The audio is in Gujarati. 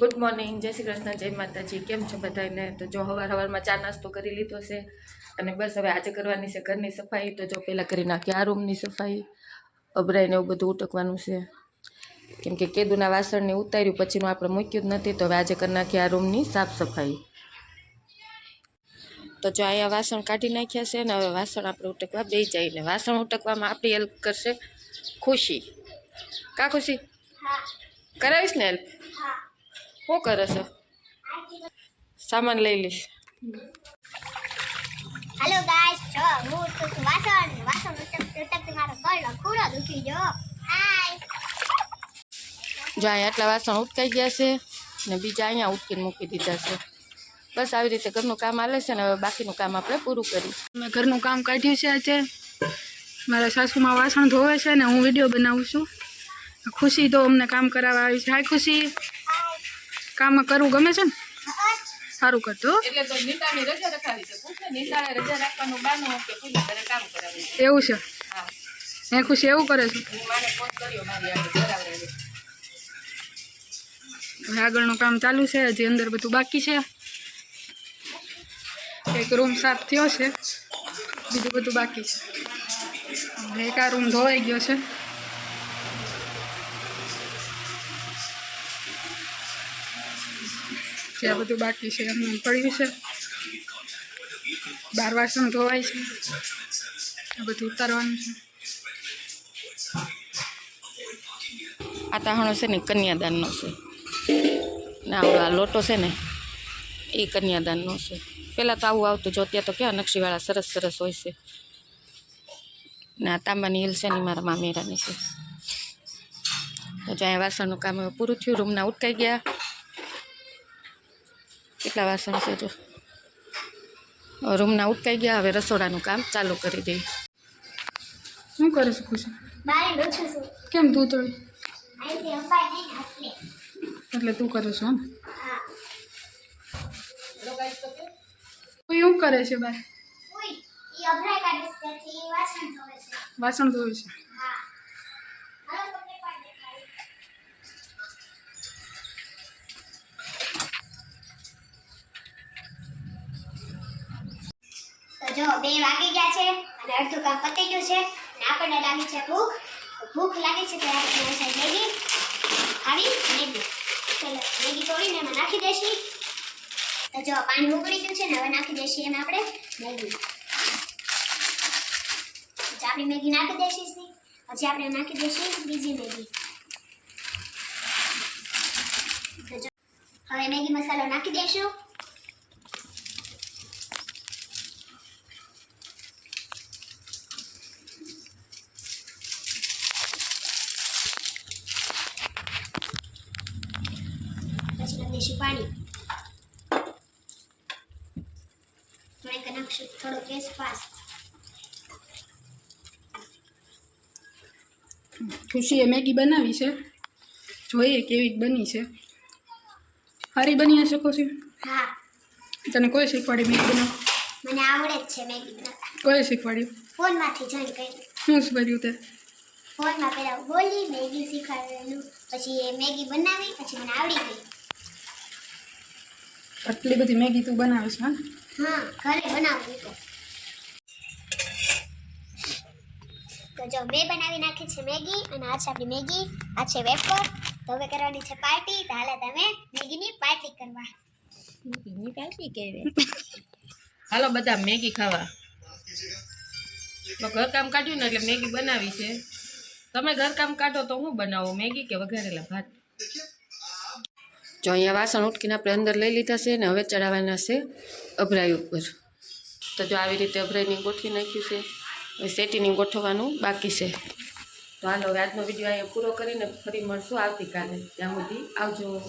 ગુડ મોર્નિંગ જય શ્રી કૃષ્ણ જય માતાજી. કેમ છો બધાને તો જો હવાર હવારમાં ચા નાસ્તો કરી લીધો છે અને બસ હવે આજે કરવાની છે ઘરની સફાઈ. તો જો પહેલાં કરી નાખી આ રૂમની સફાઈ અભરાઈને એવું બધું ઉટકવાનું છે. કેમ કે કેદુના વાસણને ઉતાર્યું પછીનું આપણે મૂક્યું જ નથી. તો હવે આજે કરી નાખી આ રૂમની સાફ સફાઈ. તો જો અહીંયા વાસણ કાઢી નાખ્યા છે ને હવે વાસણ આપણે ઉટકવા બે જઈને વાસણ ઉટકવામાં આપણી હેલ્પ કરશે ખુશી. કા ખુશી? કરાવીશ ને હેલ્પ? શું કરે છે? સામાન લઈ લઈશ. હેલો ગાઈસ જો હું તો વાસણ. વાસણ ઉટકતી મારો ગળો ખૂણો દુખી જો હાય જો અહીંયા આટલા વાસણ ઉટકાઈ ગયા છે ને બીજા અહીંયા ઉટકીને મૂકી દીધા છે. બસ આવી રીતે ઘરનું કામ આલે છે ને હવે બાકીનું કામ આપણે પૂરું કરી મેં ઘરનું કામ કાઢ્યું છે આજે. મારા સાસુમાં વાસણ ધોવે છે ને હું વીડિયો બનાવું છું. ખુશી તો અમને કામ કરાવવા આવી છે. હાય ખુશી. કામ કરવું ગમે છે ને? સારું કરતો એટલે તો નીતાની રજા રખાવી છે પૂછે નીતાને રજા રાખવાનું બાનું કે પૂજા કરે કામ કરાવે છે? એવું છે. એ હે ખુશી એવું કરે છે. આગળનું કામ ચાલુ છે હજી અંદર બધું બાકી છે. એક રૂમ સાફ થયો છે બીજું બધું બાકી છે. એક આ રૂમ ધોવાઈ ગયો છે. ત્યાં બધું બાકી છે, એમને પડ્યું છે. બાર વાસણ ધોવાય છે, આ બધું ઉતારવાનું છે. આ તાહણો છે ને કન્યાદાનનો છે. ને આવડો આ લોટો છે ને એ કન્યાદાનનો છે. પહેલાં તો આવું આવતું જો, અત્યારે તો કેવા નકશીવાળા સરસ સરસ હોય છે. ને આ તાંબાની હિલ છે ને મારા મામેરાની છે. તો જ્યાં વાસણનું કામ પૂરું થયું, રૂમના ઉટકાઈ ગયા. કેટલા વાસણ છે જો? રૂમના ઉટકાઈ ગયા હવે રસોડાનું કામ ચાલુ કરી દઈએ. શું કરે છે ખુશી? કેમ તું તો? એટલે તું કરે છો એમ હા. તું કરે છે બાર? વાસણ ધોવે છે. જો બે વાગી ગયા છે અને અડધું કામ પતી ગયું છે. અને આપણને લાગી છે ભૂખ. ભૂખ લાગી છે ત્યારે આપણે મેગી આવી મેગી. ચલો, મેગી તોડીને એમાં નાખી દેશી તો જો પાણી ઉકળી ગયું છે ને, હવે નાખી દેશી એમાં આપણે મેગી. આપણી મેગી નાખી દેશી. પછી આપણે નાખી દેશી બીજી મેગી. હવે મેગી મસાલો નાખી દેશું પછી નાખી દેશું પાણી. થોડીક નાખશું થોડો ગેસ ફાસ્ટ ખુશીએ મેગી બનાવી છે. જોઈએ કેવી બની છે. સારી બની હશે ખુશી? હા. તને કોઈ શીખવાડી મેગી બનાવ મને આવડે જ છે મેગી બનાવતા. કોઈ શીખવાડ્યું? ફોનમાંથી જોઈન કર્યું. શું શીખવાડ્યું તે? ફોનમાં પહેલા બોલી મેગી શીખવાડેલું. પછી એ મેગી બનાવી પછી મને આવડી ગઈ. આટલી બધી મેગી તું બનાવીશ હા? હા ઘરે બનાવું તો તો જો મેં બનાવી નાખી છે મેગી અને આ છે આપણી મેગી આ છે વેફર. તો હવે કરવાની છે પાર્ટી તો હાલે તમે મેગીની પાર્ટી કરવા. હાલો બધા મેગી ખાવા. તો ઘરકામ કાઢ્યું ને એટલે મેગી બનાવી છે. તમે ઘરકામ કાઢો તો હું બનાવો? મેગી કે વઘારેલા ભાત? જો અહીંયા વાસણ ઉટકીને આપણે અંદર લઈ લીધા છે ને હવે ચડાવવાના છે અભરાઈ ઉપર. તો જો આવી રીતે અભરાઈની ગોઠવી નાખ્યું છે. હવે સેટીની ગોઠવવાનું બાકી છે. તો હાલો, આજનો વીડિયો અહીંયા પૂરો કરીને ફરી મળશું આવતીકાલે. ત્યાં સુધી આવજો.